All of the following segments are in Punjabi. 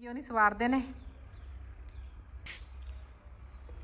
ਜਿਉਂ ਨਹੀਂ ਸਵਾਰਦੇ ਨੇ?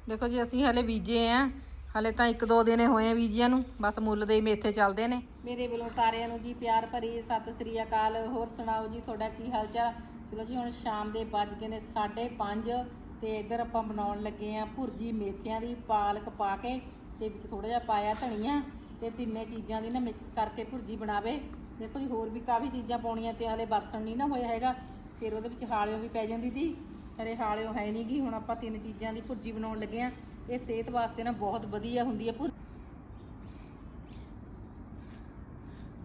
ਦੇਖੋ ਜੀ, ਅਸੀਂ ਹਲੇ ਬੀਜੇ ਆ। ਹਲੇ ਤਾਂ ਇੱਕ ਦੋ ਦਿਨੇ ਹੋਏ ਆ ਬੀਜਿਆਂ ਨੂੰ। ਬਸ ਮੁੱਲ ਦੇ ਹੀ ਮੇਥੇ ਚੱਲਦੇ ਨੇ। ਮੇਰੇ ਵੱਲੋਂ ਸਾਰਿਆਂ ਨੂੰ ਜੀ ਪਿਆਰ ਭਰੀ ਸਤਿ ਸ੍ਰੀ ਅਕਾਲ। ਹੋਰ ਸੁਣਾਓ ਜੀ, ਤੁਹਾਡਾ ਕੀ ਹਾਲ ਚਾਲ? ਚਲੋ ਜੀ, ਹੁਣ ਸ਼ਾਮ ਦੇ ਵੱਜ ਗਏ ਨੇ 5:30 ਤੇ ਇੱਧਰ ਆਪਾਂ ਬਣਾਉਣ ਲੱਗੇ ਆ ਭੁਰਜੀ ਮੇਥਿਆਂ ਦੀ ਪਾਲਕ ਪਾ ਕੇ ਤੇ ਵਿੱਚ ਥੋੜਾ ਜਿਹਾ ਪਾਇਆ ਧਨੀਆ ਤੇ ਤਿੰਨੇ ਚੀਜ਼ਾਂ ਦੀ ਨਾ ਮਿਕਸ ਕਰਕੇ ਭੁਰਜੀ ਬਣਾਵੇ। ਦੇਖੋ ਜੀ, ਹੋਰ ਵੀ ਕਾਫੀ ਚੀਜ਼ਾਂ ਪਾਉਣੀਆਂ ਤੇ ਹਲੇ ਬਰਸਣ ਨਹੀਂ ਨਾ ਹੋਇਆ ਹੈਗਾ। ਫਿਰ ਉਹਦੇ ਵਿੱਚ ਹਾਲਿਓ ਵੀ ਪੈ ਜਾਂਦੀ ਸੀ। ਹਰੇ ਹਾਲਿਓ ਹੈ ਨਹੀਂ ਹੁਣ ਆਪਾਂ ਤਿੰਨ ਚੀਜ਼ਾਂ ਦੀ ਭੁਰਜੀ ਬਣਾਉਣ ਲੱਗੇ ਆ। ਇਹ ਸਿਹਤ ਵਾਸਤੇ ਨਾ ਬਹੁਤ ਵਧੀਆ ਹੁੰਦੀ ਹੈ ਭੁਰ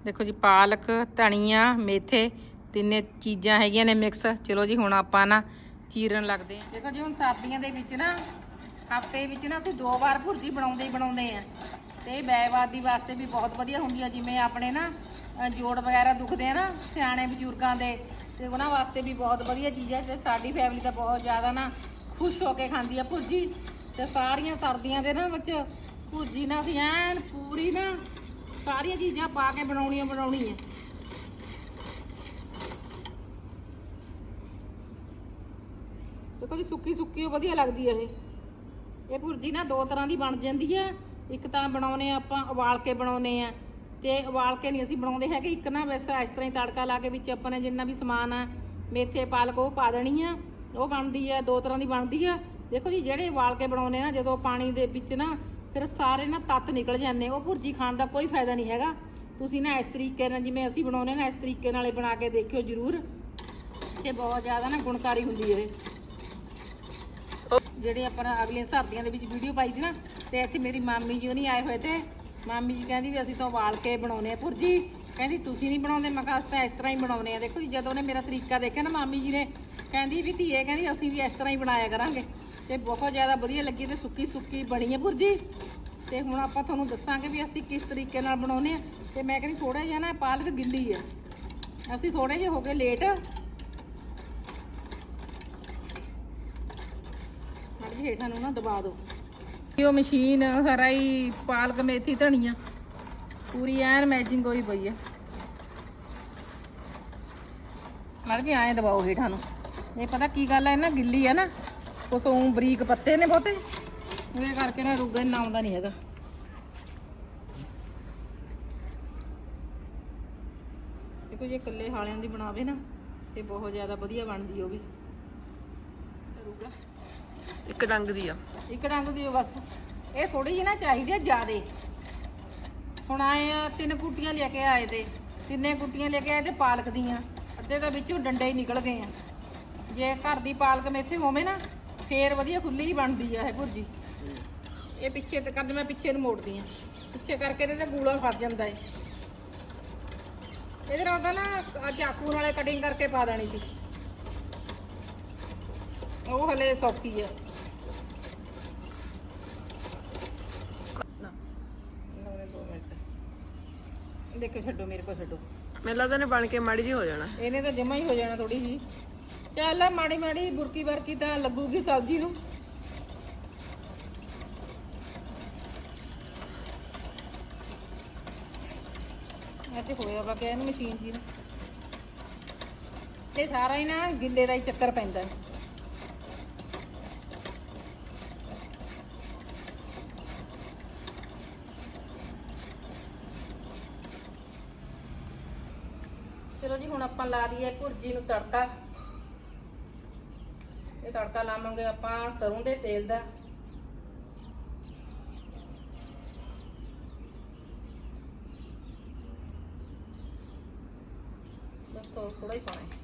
ਦੇਖੋ ਜੀ, ਪਾਲਕ, ਧਨੀਆ, ਮੇਥੇ ਤਿੰਨੇ ਚੀਜ਼ਾਂ ਹੈਗੀਆਂ ਨੇ ਮਿਕਸ। ਚਲੋ ਜੀ, ਹੁਣ ਆਪਾਂ ਨਾ ਚੀਰਨ ਲੱਗਦੇ ਆ। ਦੇਖੋ ਜੀ, ਹੁਣ ਸਰਦੀਆਂ ਦੇ ਵਿੱਚ ਨਾ, ਹਫ਼ਤੇ ਵਿੱਚ ਨਾ ਅਸੀਂ ਦੋ ਵਾਰ ਭੁਰਜੀ ਬਣਾਉਂਦੇ ਹੀ ਬਣਾਉਂਦੇ ਆ। ਤੇ ਬੈਵਾਦੀ ਵਾਸਤੇ ਵੀ ਬਹੁਤ ਵਧੀਆ ਹੁੰਦੀ ਆ, ਜਿਵੇਂ ਆਪਣੇ ਨਾ ਅ, ਜੋੜ ਵਗੈਰਾ ਦੁਖਦੇ ਆ ਨਾ ਸਿਆਣੇ ਬਜ਼ੁਰਗਾਂ ਦੇ ਤੇ ਉਹਨਾਂ ਵਾਸਤੇ ਵੀ ਬਹੁਤ ਵਧੀਆ ਚੀਜ਼ ਹੈ ਤੇ ਸਾਡੀ ਫੈਮਿਲੀ ਤਾਂ ਬਹੁਤ ਜ਼ਿਆਦਾ ਨਾ ਖੁਸ਼ ਹੋ ਕੇ ਖਾਂਦੀ ਆ ਭੁਰਜੀ। ਤੇ ਸਾਰੀਆਂ ਸਰਦੀਆਂ ਦੇ ਨਾ ਵਿੱਚ ਭੁਰਜੀ ਨਾ ਅਸੀਂ ਐਨ ਪੂਰੀ ਨਾ ਸਾਰੀਆਂ ਚੀਜ਼ਾਂ ਪਾ ਕੇ ਬਣਾਉਣੀਆਂ ਬਣਾਉਣੀਆਂ। ਦੇਖੋ ਜੀ ਸੁੱਕੀ ਸੁੱਕੀ ਉਹ ਵਧੀਆ ਲੱਗਦੀ ਹੈ ਇਹ। ਇਹ ਭੁਰਜੀ ਨਾ ਦੋ ਤਰ੍ਹਾਂ ਦੀ ਬਣ ਜਾਂਦੀ ਹੈ ਇੱਕ ਤਾਂ ਬਣਾਉਨੇ ਆ ਆਪਾਂ ਉਬਾਲ ਕੇ ਬਣਾਉਨੇ ਆ। ਤੇ ਉਬਾਲ ਕੇ ਨਹੀਂ ਅਸੀਂ ਬਣਾਉਂਦੇ ਹੈਗੇ। ਇੱਕ ਨਾ ਵੈਸੇ ਇਸ ਤਰ੍ਹਾਂ ਹੀ ਤੜਕਾ ਲਾ ਕੇ ਵਿੱਚ ਆਪਾਂ ਨੇ ਜਿੰਨਾ ਵੀ ਸਮਾਨ ਆ, ਮੇਥੇ, ਪਾਲਕ ਉਹ ਪਾ ਦੇਣੀ ਆ, ਉਹ ਬਣਦੀ ਆ, ਦੋ ਤਰ੍ਹਾਂ ਦੀ ਬਣਦੀ ਆ। ਦੇਖੋ ਜੀ, ਜਿਹੜੇ ਉਬਾਲ ਕੇ ਬਣਾਉਨੇ ਨਾ, ਜਦੋਂ ਪਾਣੀ ਦੇ ਵਿੱਚ ਨਾ ਫਿਰ ਸਾਰੇ ਨਾ ਤੱਤ ਨਿਕਲ ਜਾਂਦੇ ਉਹ ਭੁਰਜੀ ਖਾਣ ਦਾ ਕੋਈ ਫਾਇਦਾ ਨਹੀਂ ਹੈਗਾ। ਤੁਸੀਂ ਨਾ ਇਸ ਤਰੀਕੇ ਨਾਲ ਜਿਵੇਂ ਅਸੀਂ ਬਣਾਉਨੇ ਨਾ, ਇਸ ਤਰੀਕੇ ਨਾਲ ਬਣਾ ਕੇ ਦੇਖਿਓ ਜ਼ਰੂਰ। ਤੇ ਬਹੁਤ ਜ਼ਿਆਦਾ ਨਾ ਗੁਣਕਾਰੀ ਹੁੰਦੀ ਹੈ ਇਹ ਜਿਹੜੇ ਆਪਾਂ ਨੇ ਅਗਲੀਆਂ ਸਰਦੀਆਂ ਦੇ ਵਿੱਚ ਵੀਡੀਓ ਪਾਈ ਸੀ ਨਾ, ਤੇ ਇੱਥੇ ਮੇਰੀ ਮਾਮੀ ਜੀ ਉਹ ਨਹੀਂ ਆਏ ਹੋਏ ਤੇ ਮਾਮੀ ਜੀ ਕਹਿੰਦੀ ਵੀ ਅਸੀਂ ਤਾਂ ਉਬਾਲ ਕੇ ਬਣਾਉਨੇ ਆ ਪੁਰਜੀ ਕਹਿੰਦੀ ਤੁਸੀਂ ਨਹੀਂ ਬਣਾਉਂਦੇ, ਮੈਂ ਕਿਹਾ ਅਸੀਂ ਤਾਂ ਇਸ ਤਰ੍ਹਾਂ ਹੀ ਬਣਾਉਨੇ ਆ ਦੇਖੋ ਜੀ, ਜਦੋਂ ਉਹਨੇ ਮੇਰਾ ਤਰੀਕਾ ਦੇਖਿਆ ਨਾ ਮਾਮੀ ਜੀ ਨੇ, ਕਹਿੰਦੀ ਵੀ ਧੀਏ, ਕਹਿੰਦੀ ਅਸੀਂ ਵੀ ਇਸ ਤਰ੍ਹਾਂ ਹੀ ਬਣਾਇਆ ਕਰਾਂਗੇ। ਤੇ ਬਹੁਤ ਜ਼ਿਆਦਾ ਵਧੀਆ ਲੱਗੀ ਤੇ ਸੁੱਕੀ ਸੁੱਕੀ ਬਣੀ ਹੈ ਪੁਰਜੀ ਤੇ ਹੁਣ ਆਪਾਂ ਤੁਹਾਨੂੰ ਦੱਸਾਂਗੇ ਵੀ ਅਸੀਂ ਕਿਸ ਤਰੀਕੇ ਨਾਲ ਬਣਾਉਨੇ ਆ ਤੇ ਮੈਂ ਕਹਿੰਦੀ ਥੋੜਾ ਜਿਹਾ ਨਾ ਪਾਲਕ ਗਿੱਲੀ ਹੈ। ਅਸੀਂ ਥੋੜੇ ਜਿਹੇ ਹੋ ਗਏ ਲੇਟ। ਮੜ ਜੀ, ਹੇਠਾਂ ਨੂੰ ਨਾ ਦਬਾ ਦਿਓ। ਇਹ ਮਸ਼ੀਨ ਹਰਾਈ ਪਾਲਕ, ਮੇਥੀ, ਧਨੀਆ। ਪੂਰੀ ਐਨ ਮੈਚਿੰਗ ਹੋਈ ਪਈ ਹੈ ਮੜ ਜੀ ਦਬਾਓ ਹੇਠਾਂ ਨੂੰ। ਇਹ ਪਤਾ ਕੀ ਗੱਲ ਹੈ ਨਾ ਗਿੱਲੀ ਹੈ ਨਾ ਉਸੋਂ ਬਰੀਕ ਪੱਤੇ ਨੇ ਬਹੁਤੇ। ਇਹ ਕਰਕੇ ਨਾ ਰੁੱਗਾ ਇੰਨਾ ਆਉਂਦਾ ਨਹੀਂ ਹੈਗਾ। ਦੇਖੋ ਜੇ ਇਕੱਲੇ ਹਾਲਿਆਂ ਦੀ ਬਣਾਵੇ ਨਾ, ਤੇ ਬਹੁਤ ਜ਼ਿਆਦਾ ਵਧੀਆ ਬਣਦੀ ਉਹ ਵੀ। ਰੁੱਗਾ ਇੱਕ ਡੰਗ ਦੀ ਆ। ਇੱਕ ਡੰਗ ਦੀ ਓ ਬਸ। ਇਹ ਥੋੜੀ ਜਿਹੀ ਨਾ ਚਾਹੀਦੀ ਆ ਜ਼ਿਆਦੇ। ਹੁਣ ਆਏ ਆ, ਤਿੰਨ ਕੁੱਟੀਆਂ ਲੈ ਕੇ ਆਏ ਤੇ। ਤਿੰਨੇ ਕੁੱਟੀਆਂ ਲੈ ਕੇ ਆਏ ਤੇ ਪਾਲਕ ਦੀਆਂ। ਅੱਧੇ ਤਾਂ ਵਿੱਚੋਂ ਡੰਡੇ ਹੀ ਨਿਕਲ ਗਏ ਆ। ਜੇ ਘਰ ਦੀ ਪਾਲਕ ਮੇਥੇ ਹੋਵੇ ਨਾ, ਫੇਰ ਵਧੀਆ ਖੁੱਲੀ ਹੀ ਬਣਦੀ ਆ ਇਹ ਭੁਰਜੀ। ਇਹ ਪਿੱਛੇ ਤੇ ਕੱਢ ਮੈਂ ਪਿੱਛੇ ਨੂੰ ਮੋੜਦੀ ਆ। ਪਿੱਛੇ ਕਰਕੇ ਤੇ ਗੂੜਾ ਫਸ ਜਾਂਦਾ ਏ। ਇਹਦੇ ਨਾਲ ਤਾਂ ਨਾ ਆਹ ਚਾਕੂ ਨਾਲੇ ਕਟਿੰਗ ਕਰਕੇ ਪਾ ਦੇਣੀ ਸੀ। ਉਹ ਹਲੇ ਸੌਖੀ ਆ ਨਾ ਲਾਉਣੇ ਦੋ ਮਿੰਟ ਦੇਖੋ ਛੱਡੋ ਮੇਰੇ ਕੋਲ ਛੱਡੋ। ਮੈਨੂੰ ਲੱਗਦਾ ਨੇ ਬਣ ਕੇ ਮਾੜੀ ਜੀ ਹੋ ਜਾਣਾ। ਇਹਨੇ ਤਾਂ ਜਮਾ ਹੀ ਹੋ ਜਾਣਾ ਥੋੜੀ ਜੀ ਚੱਲ ਮਾੜੀ ਮਾੜੀ ਬੁਰਕੀ ਵਰਕੀ ਤਾਂ ਲੱਗੂਗੀ ਸਬਜ਼ੀ ਨੂੰ। ਇਹ ਤੇ ਹੋਇਆ ਵਾ ਕਿ ਇਹਨੂੰ ਮਸ਼ੀਨ ਜੀ ਨੂੰ। ਤੇ ਸਾਰਾ ਹੀ ਨਾ ਗਿੱਲੇ ਦਾ ਹੀ ਚੱਕਰ ਪੈਂਦਾ। ਚਲੋ ਜੀ, ਹੁਣ ਆਪਾਂ ਲਾ ਦਈਏ ਭੁਰਜੀ ਨੂੰ ਤੜਕਾ। ਇਹ ਤੜਕਾ ਲਾਵਾਂਗੇ ਆਪਾਂ ਸਰੋਂ ਦੇ ਤੇਲ ਦਾ। ਬਸ ਥੋੜਾ ਹੀ ਪਾਣਾ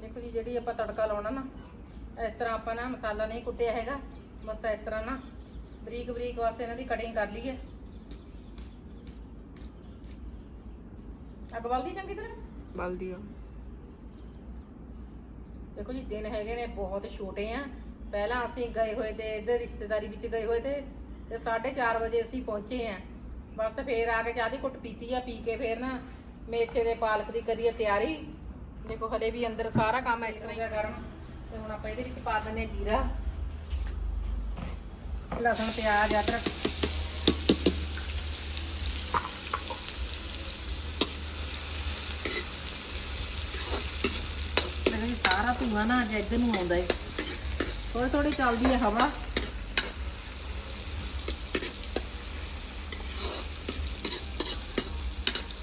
ਦੇਖੋ ਜੀ, ਜਿਹੜੀ ਆਪਾਂ ਤੜਕਾ ਲਾਉਣਾ ਨਾ, ਇਸ ਤਰ੍ਹਾਂ ਆਪਾਂ ਨਾ ਮਸਾਲਾ ਨਹੀਂ ਕੁੱਟਿਆ ਹੈਗਾ। ਬਸ ਇਸ ਤਰ੍ਹਾਂ ਨਾ ਬਰੀਕ ਬਰੀਕ ਵਾਸਤੇ ਇਹਨਾਂ ਦੀ ਕਟਿੰਗ ਕਰ ਲਈਏ। ਅੱਗ ਬਲਦੀ ਚੰਗੀ ਤਰ੍ਹਾਂ? ਬਲਦੀ ਆ। ਦੇਖੋ ਜੀ ਦਿਨ ਹੈਗੇ ਨੇ ਬਹੁਤ ਛੋਟੇ ਆ। ਪਹਿਲਾਂ ਅਸੀਂ ਗਏ ਹੋਏ ਤੇ ਇੱਧਰ ਰਿਸ਼ਤੇਦਾਰੀ ਵਿੱਚ ਗਏ ਹੋਏ ਤੇ ਤੇ 4:30 ਵਜੇ ਅਸੀਂ ਪਹੁੰਚੇ ਆ। ਬਸ ਫੇਰ ਆ ਕੇ ਚਾਹ ਦੀ ਕੁੱਟ ਪੀਤੀ ਆ ਪੀ ਕੇ ਫੇਰ ਨਾ ਮੇਥੇ ਦੇ ਪਾਲਕ ਦੀ ਕਰੀਏ ਤਿਆਰੀ। ਦੇਖੋ ਹਲੇ ਵੀ ਅੰਦਰ ਸਾਰਾ ਕੰਮ ਇਸ ਤਰ੍ਹਾਂ ਹੀ। ਗਰਮ ਤੇ ਹੁਣ ਆਪਾਂ ਇਹਦੇ ਵਿੱਚ ਪਾ ਦਿੰਦੇ ਹਾਂ ਜੀਰਾ। ਲਸਣ ਪਿਆਜ਼ ਅਦਰਕ। ਸਾਰਾ ਧੂਆਂ ਨਾ ਅੱਜ ਇੱਧਰ ਨੂੰ ਆਉਂਦਾ ਏ। ਥੋੜੀ ਥੋੜੀ ਚੱਲਦੀ ਹੈ ਹਵਾ।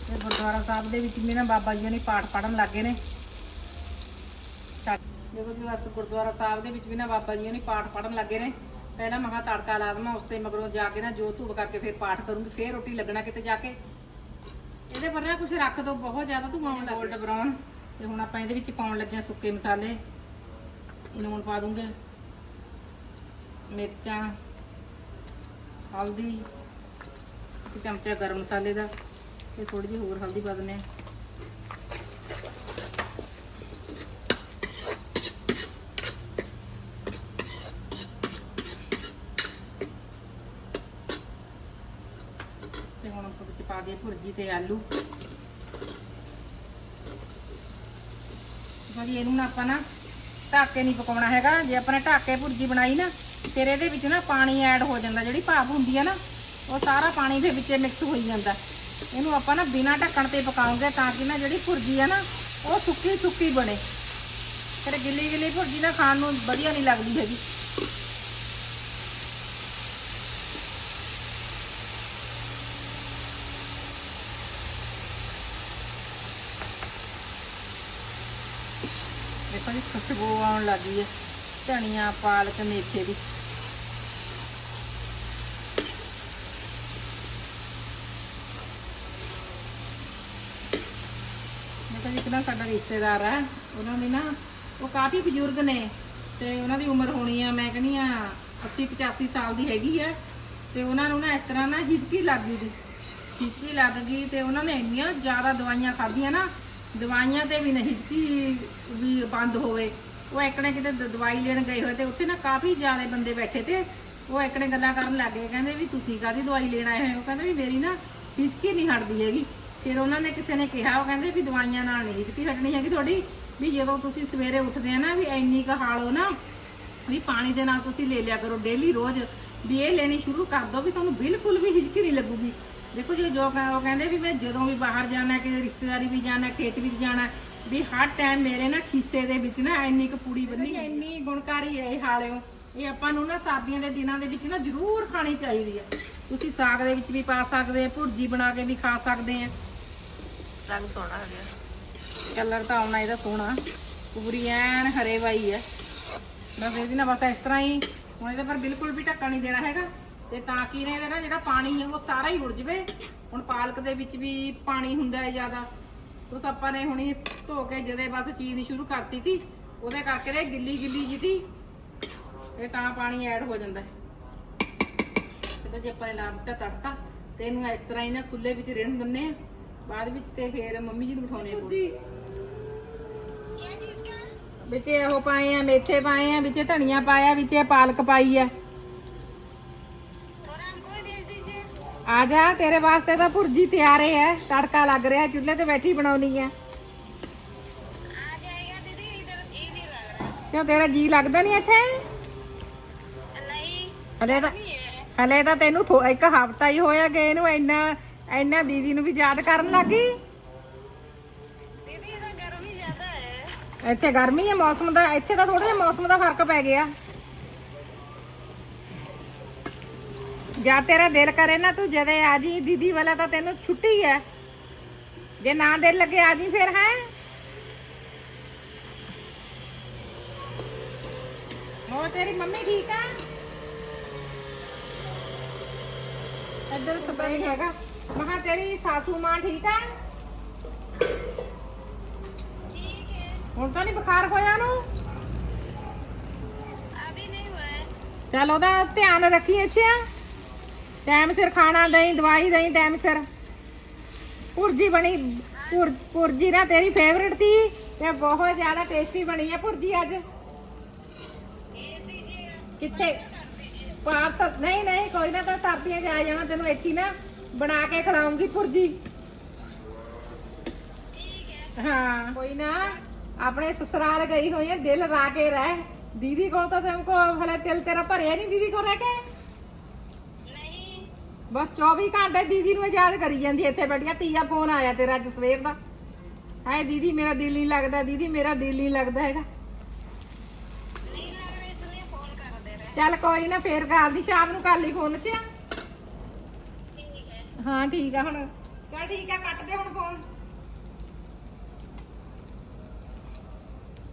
ਤੇ ਗੁਰਦੁਆਰਾ ਸਾਹਿਬ ਦੇ ਵਿੱਚ ਵੀ ਨਾ ਬਾਬਾ ਜੀ ਨੇ ਪਾਠ ਪੜਨ ਲੱਗੇ ਨੇ। ਛੱਡ- ਦੇਖੋ ਜੀ, ਬਸ ਗੁਰਦੁਆਰਾ ਸਾਹਿਬ ਦੇ ਵਿੱਚ ਵੀ ਨਾ ਬਾਬਾ ਜੀ ਨੇ ਪਾਠ ਪੜਨ ਲੱਗੇ ਨੇ। ਪਹਿਲਾਂ ਮਹਾ ਤੜਕਾ ਲਾਜ਼ਮਾ ਉਸ ਤੇ ਮਗਰੋਂ ਜਾ ਕੇ ਨਾ ਜੋ ਧੂੜ ਕਰਕੇ ਫਿਰ ਪਾਠ ਕਰੂੰਗੀ, ਫਿਰ ਰੋਟੀ ਲੱਗਣਾ ਕਿਤੇ ਜਾ ਕੇ। ਇਹਦੇ ਪਰ ਨਾ ਕੁਝ ਰੱਖ ਦੋ, ਬਹੁਤ ਜ਼ਿਆਦਾ ਧੂਆਂ ਆਉਣ ਲੱਗ ਗੋਲਡ ਬਰਾਊਨ ਤੇ ਹੁਣ ਆਪਾਂ ਇਹਦੇ ਵਿੱਚ ਪਾਉਣ ਲੱਗੇ ਹਾਂ ਸੁੱਕੇ ਮਸਾਲੇ। ਲੂਣ ਪਾ ਦੂੰਗੇ। ਮਿਰਚਾਂ, ਹਲਦੀ, ਇੱਕ ਚਮਚਾ ਗਰਮ ਮਸਾਲੇ ਦਾ। ਤੇ ਥੋੜੀ ਜਿਹੀ ਹੋਰ ਹਲਦੀ ਪਾ ਦਿੰਦੇ ਹਾਂ। ਤੇ ਹੁਣ ਆਪਾਂ ਵਿੱਚ ਪਾ ਦਈਏ ਭੁਰਜੀ ਤੇ ਆਲੂ। ਭਾਜੀ ਇਹਨੂੰ ਨਾ ਆਪਾਂ ਨਾ ਢਾਕੇ ਨਹੀਂ ਪਕਾਉਣਾ ਹੈਗਾ। ਜੇ ਆਪਾਂ ਨੇ ਢੱਕ ਭੁਰਜੀ ਬਣਾਈ ਨਾ, ਫਿਰ ਇਹਦੇ ਵਿੱਚ ਨਾ ਪਾਣੀ ਐਡ ਹੋ ਜਾਂਦਾ। ਜਿਹੜੀ ਭਾਪ ਹੁੰਦੀ ਆ ਨਾ, ਉਹ ਸਾਰਾ ਪਾਣੀ ਦੇ ਵਿੱਚ ਮਿਕਸ ਹੋਈ ਜਾਂਦਾ। ਇਹਨੂੰ ਆਪਾਂ ਨਾ ਬਿਨਾਂ ਢੱਕਣ ਤੇ ਪਕਾਉਂਗੇ ਤਾਂ ਕਿ ਨਾ ਜਿਹੜੀ ਭੁਰਜੀ ਆ ਨਾ, ਉਹ ਸੁੱਕੀ ਸੁੱਕੀ ਬਣੇ। ਫਿਰ ਗਿੱਲੀ ਗਿੱਲੀ ਭੁਰਜੀ ਨਾ ਖਾਣ ਨੂੰ ਵਧੀਆ ਨਹੀਂ ਲੱਗਦੀ ਹੈਗੀ ਦੇਖੋ ਜੀ ਖੁਸ਼ਬੂ ਆਉਣ ਲੱਗੀ ਹੈ ਧਨੀਆ, ਪਾਲਕ, ਮੇਥੇ ਦੀ। ਦੇਖੋ ਜੀ ਕਿਹੜਾ ਸਾਡਾ ਰਿਸ਼ਤੇਦਾਰ ਹੈ ਉਹਨਾਂ ਦੀ ਨਾ, ਉਹ ਕਾਫੀ ਬਜ਼ੁਰਗ ਨੇ ਤੇ ਉਹਨਾਂ ਦੀ ਉਮਰ ਹੋਣੀ ਆ, ਮੈਂ ਕਹਿੰਦੀ ਆ 80 85 ਸਾਲ ਦੀ ਹੈਗੀ ਆ। ਤੇ ਉਹਨਾਂ ਨੂੰ ਨਾ ਇਸ ਤਰ੍ਹਾਂ ਨਾ ਹਿਚਕੀ ਲੱਗ ਗਈ ਸੀ। ਹਿਚਕੀ ਲੱਗ ਗਈ ਤੇ ਉਹਨਾਂ ਨੇ ਇੰਨੀਆਂ ਜ਼ਿਆਦਾ ਦਵਾਈਆਂ ਖਾਧੀਆਂ ਨਾ, ਦਵਾਈਆਂ ਤੇ ਵੀ ਨਹੀਂ ਹਿਚਕੀ ਵੀ ਬੰਦ ਹੋਵੇ। ਉਹ ਇੱਕਨੇ ਕਿਤੇ ਦ- ਦਵਾਈ ਲੈਣ ਗਏ ਹੋਏ ਤੇ ਉੱਥੇ ਨਾ ਕਾਫੀ ਜ਼ਿਆਦਾ ਬੰਦੇ ਬੈਠੇ ਤੇ ਉਹ ਇੱਕਨੇ ਗੱਲਾਂ ਕਰਨ ਲੱਗ ਗਏ, ਕਹਿੰਦੇ ਵੀ ਤੁਸੀਂ ਕਾਹਦੀ ਦਵਾਈ ਲੈਣ ਆਏ ਹੋਏ ਉਹ ਕਹਿੰਦੇ ਵੀ ਮੇਰੀ ਨਾ ਹਿਚਕੀ ਨਹੀਂ ਹਟਦੀ ਹੈਗੀ। ਫਿਰ ਉਹਨਾਂ ਨੇ ਕਿਸੇ ਨੇ ਕਿਹਾ, ਉਹ ਕਹਿੰਦੇ ਵੀ ਦਵਾਈਆਂ ਨਾਲ ਨਹੀਂ ਹਿਚਕੀ ਹਟਣੀ ਹੈਗੀ ਤੁਹਾਡੀ। ਵੀ ਜਦੋਂ ਤੁਸੀਂ ਸਵੇਰੇ ਉੱਠਦੇ ਆ ਨਾ ਵੀ ਇੰਨੀ ਕੁ ਹਾਲੋ ਨਾ, ਵੀ ਪਾਣੀ ਦੇ ਨਾਲ ਤੁਸੀਂ ਲੈ ਲਿਆ ਕਰੋ ਡੇਲੀ ਰੋਜ਼, ਵੀ ਇਹ ਲੈਣੀ ਸ਼ੁਰੂ ਕਰ ਦਿਓ ਵੀ ਤੁਹਾਨੂੰ ਬਿਲਕੁਲ ਵੀ ਹਿਚਕੀ ਨਹੀਂ ਲੱਗੂਗੀ। ਦੇਖੋ ਜੀ ਜੋ ਕਹਿ- ਉਹ ਕਹਿੰਦੇ ਵੀ ਮੈਂ ਜਦੋਂ ਵੀ ਬਾਹਰ ਜਾਣਾ ਕਿ ਰਿਸ਼ਤੇਦਾਰੀ ਵੀ ਜਾਣਾ, ਖੇਤ ਵੀ ਜਾਣਾ ਵੀ ਹਰ ਟਾਈਮ ਮੇਰੇ ਨਾ ਖੀਸੇ ਦੇ ਵਿੱਚ ਨਾ ਇੰਨੀ ਕੁ ਪੂੜੀ ਬੰਨੀ ਇੰਨੀ ਗੁਣਕਾਰੀ ਹੈ ਇਹ ਹਾਲਿਓ। ਇਹ ਆਪਾਂ ਨੂੰ ਨਾ ਸਰਦੀਆਂ ਦੇ ਦਿਨਾਂ ਦੇ ਵਿੱਚ ਨਾ ਜ਼ਰੂਰ ਖਾਣੀ ਚਾਹੀਦੀ ਹੈ ਤੁਸੀਂ ਸਾਗ ਦੇ ਵਿੱਚ ਵੀ ਪਾ ਸਕਦੇ ਆ ਭੁਰਜੀ ਬਣਾ ਕੇ ਵੀ ਖਾ ਸਕਦੇ ਆ। ਰੰਗ ਸੋਹਣਾ ਆ ਗਿਆ। ਕਲਰ ਤਾਂ ਆਉਣਾ ਇਹਦਾ ਸੋਹਣਾ। ਪੂਰੀ ਐਨ ਹਰੇ ਵਾਈ ਹੈ ਬਸ ਇਹਦੀ ਨਾ ਬਸ ਇਸ ਤਰ੍ਹਾਂ ਹੀ। ਹੁਣ ਇਹਦੇ ਪਰ ਬਿਲਕੁਲ ਵੀ ਢੱਕਣ ਨਹੀਂ ਦੇਣਾ ਹੈਗਾ। ਤੇ ਤਾਂ ਕਿ ਇਹਦਾ ਨਾ ਜਿਹੜਾ ਪਾਣੀ ਹੈ ਉਹ ਸਾਰਾ ਹੀ ਉੜ ਜਵੇ। ਹੁਣ ਪਾਲਕ ਦੇ ਵਿੱਚ ਵੀ ਪਾਣੀ ਹੁੰਦਾ ਹੈ ਜ਼ਿਆਦਾ। ਉਸ ਆਪਾਂ ਨੇ ਹੁਣੀ ਧੋ ਕੇ ਜਦੇ ਬਸ ਚੀਨੀ ਸ਼ੁਰੂ ਕਰਤੀ ਸੀ, ਉਹਦੇ ਕਰਕੇ ਇਹ ਗਿੱਲੀ ਗਿੱਲੀ ਜਿਹੀ ਸੀ ਇਹ ਤਾਂ ਪਾਣੀ ਐਡ ਹੋ ਜਾਂਦਾ ਹੈ। ਤੇ ਜੇ ਆਪਾਂ ਨੇ ਲਾ ਦਿੱਤਾ ਤੜਕਾ, ਤੇ ਇਹਨੂੰ ਇਸ ਤਰ੍ਹਾਂ ਹੀ ਨਾ ਖੁੱਲੇ ਵਿੱਚ ਰਿੰਨ ਦਿੰਨੇ ਆ ਬਾਅਦ ਵਿੱਚ ਤੇ ਫੇਰ ਮੰਮੀ ਜੀ ਨੂੰ ਬਿਠਾਉਣੇ ਆ ਵਿੱਚ ਉਹ ਪਾਏ ਆ, ਮੇਥੇ ਪਾਏ ਆ, ਵਿੱਚ ਧਨੀਆ ਪਾਇਆ, ਵਿੱਚ ਪਾਲਕ ਪਾਈ ਆ। ਆ ਜਾ, ਤੇਰੇ ਵਾਸਤੇ ਤਾਂ ਭੁਰਜੀ ਤਿਆਰ ਹੈ, ਤੜਕਾ ਲੱਗ ਰਿਹਾ, ਚੁੱਲ੍ਹੇ ਤੇ ਬੈਠੀ ਬਣਾਉਣੀ ਆ। ਕਿਉਂ ਤੇਰਾ ਜੀ ਲੱਗਦਾ ਨਹੀਂ ਇੱਥੇ? ਹਲੇ ਤਾਂ ਹਲੇ ਤਾਂ ਤੈਨੂੰ ਥੋ- ਇੱਕ ਹਫਤਾ ਹੀ ਹੋਇਆ ਗਏ ਨੂੰ ਇੰਨਾ ਇੰਨਾ ਦੀਦੀ ਨੂੰ ਵੀ ਯਾਦ ਕਰਨ ਲੱਗੀ? ਇੱਥੇ ਗਰਮੀ ਹੈ ਮੌਸਮ ਦਾ ਇੱਥੇ ਤਾਂ ਥੋੜਾ ਜਿਹਾ ਮੌਸਮ ਦਾ ਫ਼ਰਕ ਪੈ ਗਿਆ। ਜਾਂ ਤੇਰਾ ਦਿਲ ਕਰੇ ਨਾ ਤੂੰ ਜਦੇ ਆ ਜੀ ਦੀਦੀ ਵਾਲਾ ਤਾਂ ਤੈਨੂੰ ਛੁੱਟੀ ਹੈ। ਜੇ ਨਾ ਦਿਲ ਲੱਗੇ ਆ ਜੀ ਫਿਰ ਹੈ? ਹੋਰ ਤੇਰੀ ਮੰਮੀ ਠੀਕ ਆ? ਇੱਧਰ ਸਪਰੇ ਹੈਗਾ। ਮਹਾ ਤੇਰੀ ਸਾਸੂ ਮਾਂ ਠੀਕ ਆ? ਹੁਣ ਤਾਂ ਨਹੀਂ ਬੁਖਾਰ ਹੋਇਆ ਨੂੰ ਚਲ ਉਹਦਾ ਧਿਆਨ ਰੱਖੀ ਅੱਛਾ ਟਾਈਮ ਸਿਰ ਖਾਣਾ ਦੇਈ ਦਵਾਈ ਦੇਈ ਟਾਈਮ ਸਿਰ। ਭੁਰਜੀ ਬਣੀ ਭੁਰ- ਭੁਰਜੀ ਨਾ ਤੇਰੀ ਫੇਵਰੇਟ ਸੀ ਤੇ ਬਹੁਤ ਜ਼ਿਆਦਾ ਟੇਸਟੀ ਬਣੀ ਹੈ ਭੁਰਜੀ ਅੱਜ। ਕਿੱਥੇ? ਪਾਰਸਲ ਨਹੀਂ ਨਹੀਂ, ਕੋਈ ਨਾ, ਤਾਂ ਸਰਦੀਆਂ 'ਚ ਜਾਣਾ ਤੈਨੂੰ ਇੱਥੇ ਨਾ ਬਣਾ ਕੇ ਖਿਲਾਉਂਗੀ ਭੁਰਜੀ ਹਾਂ, ਕੋਈ ਨਾ, ਆਪਣੇ ਸਸਰਾਲ ਗਈ ਹੋਈ ਹੈ ਦਿਲ ਲਾ ਕੇ ਰਹਿ। ਦੀਦੀ ਕੋਲ ਤਾਂ ਤੁਮਕੋ ਹਲੇ ਦਿਲ ਤੇਰਾ ਭਰਿਆ ਨਹੀਂ ਦੀਦੀ ਕੋਲ ਰਹਿ ਕੇ? ਬਸ 24 ਘੰਟੇ ਦੀਦੀ ਨੂੰ ਯਾਦ ਕਰੀ ਜਾਂਦੀ ਇੱਥੇ ਬੈਠੀਆਂ, ਤੀਆ ਫੋਨ ਆਇਆ ਤੇਰਾ ਅੱਜ ਸਵੇਰ ਦਾ। ਹਾਏ, ਦੀਦੀ, ਮੇਰਾ ਦਿਲ ਨਹੀਂ ਲੱਗਦਾ, ਦੀਦੀ, ਮੇਰਾ ਦਿਲ ਨਹੀਂ ਲੱਗਦਾ ਹੈਗਾ। ਚੱਲ ਕੋਈ ਨਾ ਫੇਰ ਕਰ ਦੀ ਸ਼ਾਮ ਨੂੰ ਕਰ ਲਈ ਫੋਨ 'ਚ। ਹਾਂ, ਠੀਕ ਆ ਹੁਣ। ਚੱਲ ਠੀਕ ਆ, ਕੱਟ ਦੇ ਹੁਣ ਫੋਨ।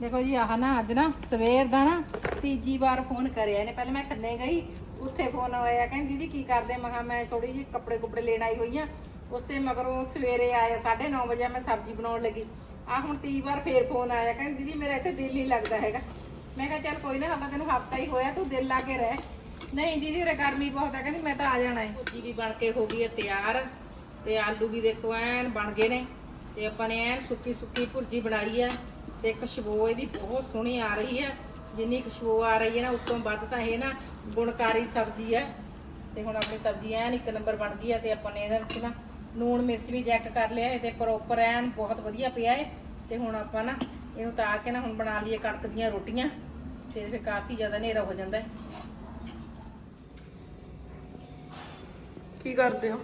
ਦੇਖੋ ਜੀ, ਆਹ ਨਾ ਅੱਜ ਨਾ ਸਵੇਰ ਦਾ ਨਾ ਤੀਜੀ ਵਾਰ ਫੋਨ ਕਰਿਆ ਇਹਨੇ। ਪਹਿਲਾਂ ਮੈਂ ਖੰਨੇ ਗਈ, ਉੱਥੇ ਫੋਨ ਆਇਆ, ਕਹਿੰਦੀ, ਦੀਦੀ, ਕੀ ਕਰਦੇ? ਮੈਂ ਕਿਹਾ, ਮੈਂ ਥੋੜੀ ਜਿਹੀ ਕੱਪੜੇ ਕੁਪੜੇ ਲੈਣ ਆਈ ਹੋਈ ਆ। ਉਸ ਤੇ ਮਗਰੋਂ ਸਵੇਰੇ ਆਇਆ 9:30 ਵਜੇ ਮੈਂ ਸਬਜ਼ੀ ਬਣਾਉਣ ਲੱਗੀ। ਆ ਹੁਣ ਤੀਜੀ ਵਾਰ ਫੇਰ ਫੋਨ ਆਇਆ, ਕਹਿੰਦੀ, ਦੀਦੀ, ਮੇਰਾ ਇੱਥੇ ਦਿਲ ਨਹੀਂ ਲੱਗਦਾ ਹੈਗਾ। ਮੈਂ ਕਿਹਾ ਚੱਲ ਕੋਈ ਨਾ ਹਾਲਾ ਤੈਨੂੰ ਹਫਤਾ ਹੀ ਹੋਇਆ, ਤੂੰ ਦਿਲ ਲਾ ਕੇ ਰਹਿ। ਨਹੀਂ ਦੀਦੀ ਰੇ ਗਰਮੀ ਬਹੁਤ ਆ, ਕਹਿੰਦੀ ਮੈਂ ਤਾਂ ਆ ਜਾਣਾ ਹੈ ਸਬਜ਼ੀ ਵੀ ਬਣ ਕੇ ਹੋ ਗਈ ਹੈ ਤਿਆਰ, ਤੇ ਆਲੂ ਵੀ ਦੇਖੋ ਐਨ ਬਣ ਗਏ ਨੇ, ਤੇ ਆਪਾਂ ਨੇ ਐਨ ਸੁੱਕੀ ਸੁੱਕੀ ਭੁਰਜੀ ਬਣਾਈ ਹੈ ਤੇ ਖੁਸ਼ਬੂ ਇਹਦੀ ਬਹੁਤ ਸੋਹਣੀ ਆ ਰਹੀ ਹੈ ਜਿੰਨੀ ਖੁਸ਼ਬੂ ਆ ਰਹੀ ਹੈ ਨਾ, ਉਸ ਤੋਂ ਵੱਧ ਤਾਂ ਇਹ ਨਾ ਗੁਣਕਾਰੀ ਸਬਜ਼ੀ ਹੈ ਤੇ ਹੁਣ ਆਪਣੀ ਸਬਜ਼ੀ ਐਨ ਇੱਕ ਨੰਬਰ ਬਣ ਗਈ ਹੈ ਤੇ ਆਪਾਂ ਨੇ ਇਹਦੇ ਵਿੱਚ ਨਾ ਲੂਣ ਮਿਰਚ ਵੀ ਚੈੱਕ ਕਰ ਲਿਆ ਹੈ ਤੇ ਪ੍ਰੋਪਰ ਐਨ ਬਹੁਤ ਵਧੀਆ ਪਿਆ ਹੈ ਤੇ ਹੁਣ ਆਪਾਂ ਨਾ ਇਹਨੂੰ ਤਾਰ ਕੇ ਨਾ ਹੁਣ ਬਣਾ ਲਈਏ ਕਣਕ ਦੀਆਂ ਰੋਟੀਆਂ ਫਿਰ ਫਿਰ ਕਾਫੀ ਜ਼ਿਆਦਾ ਹਨੇਰਾ ਹੋ ਜਾਂਦਾ ਹੈ। ਕੀ ਕਰਦੇ ਹੋ?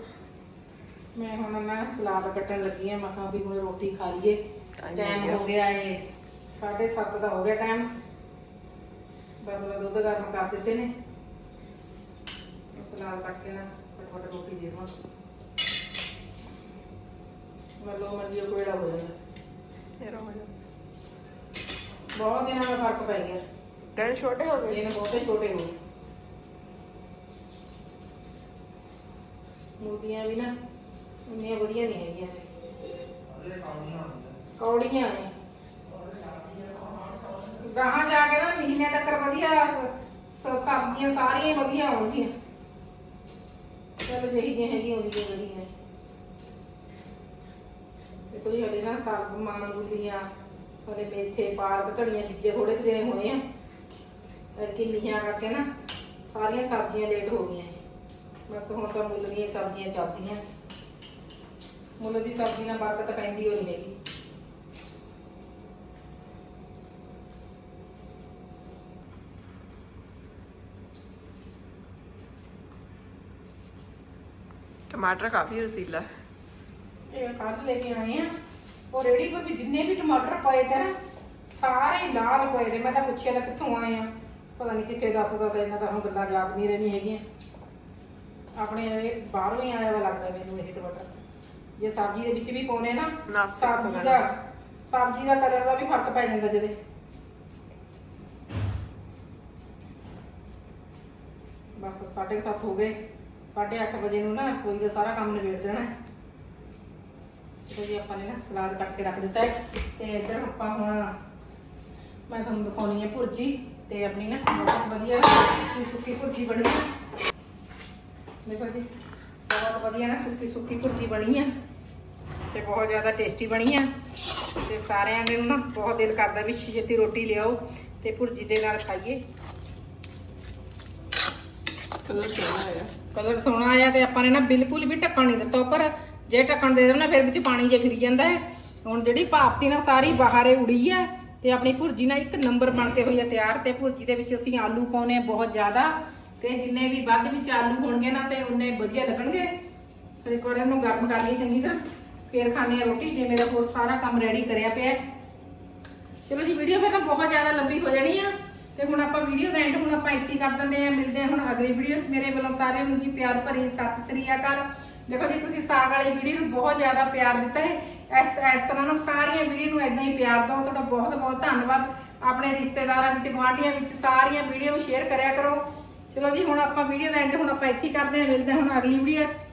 ਮੈਂ ਹੁਣ ਨਾ ਸਲਾਦ ਕੱਟਣ ਲੱਗੀ ਆ ਮੈਂ ਕਿਹਾ ਵੀ ਹੁਣ ਰੋਟੀ ਖਾ ਲਈਏ। ਟਾਈਮ ਹੋ ਗਿਆ। ਹੋ ਏ 7:30 ਦਾ ਹੋ ਗਿਆ ਟਾਈਮ ਬਸ ਮੈਂ ਦੁੱਧ ਗਰਮ ਕਰ ਦਿੱਤੇ ਨੇ। ਉਹ ਸਲਾਦ ਕੱਟ ਕੇ ਨਾ ਫਟਾਫਟ ਰੋਟੀ ਦੇ ਦਵਾਂ। ਮੱਲੋ ਮੱਲੀਓ ਕੋੜਾ ਹੋ ਜਾਂਦਾ। ਇਹ ਰੋ ਜਾ ਬਹੁਤ ਦਿਨਾਂ ਦਾ ਫ਼ਰਕ ਪੈ ਗਿਆ। ਦਿਨ ਛੋਟੇ ਹੋ ਗਏ। ਇਹਨੇ ਬਹੁਤੇ ਛੋਟੇ ਹੋ ਗਏ। ਵੀ ਨਾ ਇੰਨੀਆਂ ਵਧੀਆ ਨਹੀਂ ਹੈਗੀਆਂ। ਕੌੜੀਆਂ ਨੇ। ਗਾਹਾਂ ਜਾ ਕੇ ਨਾ ਮਹੀਨੇ ਤੱਕ ਵਧੀਆ ਸ- ਸ- ਸਬਜ਼ੀਆਂ ਸਾਰੀਆਂ ਹੀ ਵਧੀਆ ਆਉਣਗੀਆਂ ਚਲੋ ਜਿਹੀ ਜਿਹੀ ਹੈਗੀ ਉਹਦੀ ਜਿਹੀ ਵਧੀਆ। ਤੇ ਕੋਈ ਹਲੇ ਨਾ ਸਾਗ ਮਾਂ ਹਲੇ ਮੇਥੇ ਪਾਲਕ ਧੜੀਆਂ ਚੀਜ਼ੇ ਥੋੜੇ ਕੁ ਦਿਨ ਹੋਏ ਆ। ਫਿਰ ਕਿੰਨੀਆਂ ਕਰਕੇ ਨਾ ਸਾਰੀਆਂ ਸਬਜ਼ੀਆਂ ਲੇਟ ਹੋ ਗਈਆਂ ਬਸ ਹੁਣ ਤਾਂ ਮੁੱਲ ਦੀਆਂ ਸਬਜ਼ੀਆਂ ਚੱਲਦੀਆਂ। ਮੁੱਲ ਦੀ ਸਬਜ਼ੀ ਨਾਲ ਬਰਕਤ ਪੈਂਦੀ ਹੋ ਨਹੀਂ ਹੈਗੀ। ਟਮਾਟਰ ਕਾਫੀ ਰਸੀਲਾ। ਇਹ ਕੱਢ ਲੈ ਕੇ ਆਏ ਆ। ਉਹ ਰੇੜੀ ਪਰ ਵੀ ਜਿੰਨੇ ਵੀ ਟਮਾਟਰ ਪਏ ਤੇ ਨਾ ਸਾਰੇ ਹੀ ਲਾਲ ਪਏ ਨੇ। ਮੈਂ ਤਾਂ ਪੁੱਛਿਆ ਤਾਂ ਕਿੱਥੋਂ ਆਏ ਆ? ਪਤਾ ਨਹੀਂ ਕਿੱਥੇ ਦੱਸਦਾ ਤਾਂ ਇਹਨਾਂ ਦਾ ਹੁਣ ਗੱਲਾਂ ਯਾਦ ਨਹੀਂ ਰਹਿਣੀ ਹੈਗੀਆਂ। ਆਪਣੇ ਇਹ ਬਾਹਰੋਂ ਹੀ ਆਇਆ ਵਾ ਲੱਗਦਾ ਮੈਨੂੰ ਇਹ ਟਮਾਟਰ। ਜੇ ਸਬਜ਼ੀ ਦੇ ਵਿੱਚ ਵੀ ਪਾਉਨੇ ਨਾ ਨਾਸਿਕ ਸਬਜ਼ੀ। ਦਾ ਸਬਜ਼ੀ ਦਾ ਕਲਰ ਦਾ ਵੀ ਫ਼ਰਕ ਪੈ ਜਾਂਦਾ ਜਦੇ। ਬਸ 7:30 ਹੋ ਗਏ। 8:30 ਵਜੇ ਨੂੰ ਨਾ ਰਸੋਈ ਦਾ ਸਾਰਾ ਕੰਮ ਨਿਬੇੜ ਦੇਣਾ। ਹੈ ਤੇ ਜੀ ਆਪਾਂ ਨੇ ਨਾ ਸਲਾਦ ਕੱਟ ਕੇ ਰੱਖ ਦਿੱਤਾ ਹੈ। ਤੇ ਇੱਧਰ ਆਪਾਂ ਹੁਣ ਮੈਂ ਤੁਹਾਨੂੰ ਦਿਖਾਉਣੀ ਹੈ ਭੁਰਜੀ ਤੇ ਆਪਣੀ ਨਾ ਬਹੁਤ ਵਧੀਆ ਸੁੱਕੀ ਸੁੱਕੀ ਭੁਰਜੀ ਬਣੀ ਹੈ। ਦੇਖੋ ਜੀ ਬਹੁਤ ਵਧੀਆ ਨਾ ਸੁੱਕੀ ਸੁੱਕੀ ਭੁਰਜੀ ਬਣੀ ਹੈ ਤੇ ਬਹੁਤ ਜ਼ਿਆਦਾ ਟੇਸਟੀ ਬਣੀ ਆ ਤੇ ਸਾਰਿਆਂ ਨੂੰ ਨਾ ਬਹੁਤ ਦਿਲ ਕਰਦਾ ਵੀ ਛੇਤੀ ਰੋਟੀ ਲਿਆਓ ਤੇ ਭੁਰਜੀ ਦੇ ਨਾਲ ਖਾਈਏ। ਕਲਰ ਸੋਹਣਾ ਹੈਗਾ ਕਲਰ ਸੋਹਣਾ ਆਇਆ ਤੇ ਆਪਾਂ ਨੇ ਨਾ ਬਿਲਕੁਲ ਵੀ ਢੱਕਣ ਨਹੀਂ ਦਿੱਤਾ ਉੱਪਰ। ਜੇ ਢੱਕਣ ਦੇ ਦੇਣਾ ਫਿਰ ਵਿੱਚ ਪਾਣੀ ਜੇ ਫਿਰੀ ਜਾਂਦਾ ਹੈ। ਹੁਣ ਜਿਹੜੀ ਭਾਪਤੀ ਨਾ, ਸਾਰੀ ਬਾਹਰੇ ਉੜੀ ਹੈ ਤੇ ਆਪਣੀ ਭੁਰਜੀ ਨਾਲ ਇੱਕ ਨੰਬਰ ਬਣ ਕੇ ਹੋਈ ਆ ਤਿਆਰ ਤੇ ਭੁਰਜੀ ਦੇ ਵਿੱਚ ਅਸੀਂ ਆਲੂ ਪਾਉਨੇ ਆ ਬਹੁਤ ਜ਼ਿਆਦਾ ਤੇ ਜਿੰਨੇ ਵੀ ਵੱਧ ਵਿੱਚ ਆਲੂ ਹੋਣਗੇ ਨਾ ਤੇ ਉਨੇ ਵਧੀਆ ਲੱਗਣਗੇ। ਫਿਰ ਇੱਕ ਵਾਰ ਇਹਨੂੰ ਗਰਮ ਕਰ ਲਈ ਚੰਗੀ ਤਰ੍ਹਾਂ, ਫਿਰ ਖਾਣੇ ਆ ਰੋਟੀ ਜੇ ਮੇਰਾ ਹੋਰ ਸਾਰਾ ਕੰਮ ਰੈਡੀ ਕਰਿਆ ਪਿਆ ਚਲੋ ਜੀ ਵੀਡੀਓ ਫਿਰ ਤਾਂ ਬਹੁਤ ਜ਼ਿਆਦਾ ਲੰਬੀ ਹੋ ਜਾਣੀ ਆ ਤੇ ਹੁਣ ਆਪਾਂ ਵੀਡੀਓ ਦਾ ਐਂਡ ਹੁਣ ਆਪਾਂ ਇੱਥੇ ਕਰ ਦਿੰਦੇ ਆ ਮਿਲਦੇ ਆ ਹੁਣ ਅਗਲੀ ਵੀਡੀਓ 'ਚ। ਮੇਰੇ ਵੱਲੋਂ ਸਾਰਿਆਂ ਨੂੰ ਜੀ ਪਿਆਰ ਭਰੀ ਸਤਿ ਸ੍ਰੀ ਅਕਾਲ। ਦੇਖੋ ਜੀ, ਤੁਸੀਂ ਸਾਗ ਵਾਲੀ ਵੀਡੀਓ ਨੂੰ ਬਹੁਤ ਜ਼ਿਆਦਾ ਪਿਆਰ ਦਿੱਤਾ ਹੈ। ਇਸ ਇਸ ਤਰ੍ਹਾਂ ਨਾਲ ਸਾਰੀਆਂ ਵੀਡੀਓ ਨੂੰ ਇਦਾਂ ਹੀ ਪਿਆਰ ਦਿਓ। ਤੁਹਾਡਾ ਬਹੁਤ ਬਹੁਤ ਧੰਨਵਾਦ। ਆਪਣੇ ਰਿਸ਼ਤੇਦਾਰਾਂ ਵਿੱਚ, ਗੁਆਂਢੀਆਂ ਵਿੱਚ ਸਾਰੀਆਂ ਵੀਡੀਓ ਨੂੰ ਸ਼ੇਅਰ ਕਰਿਆ ਕਰੋ। ਚਲੋ ਜੀ, ਹੁਣ ਆਪਾਂ ਵੀਡੀਓ ਦਾ ਐਂਡ ਹੁਣ ਆਪਾਂ ਇੱਥੇ ਹੀ ਕਰਦੇ ਹਾਂ। ਮਿਲਦੇ ਹਾਂ ਹੁਣ ਅਗਲੀ ਵੀਡੀਓ 'ਚ।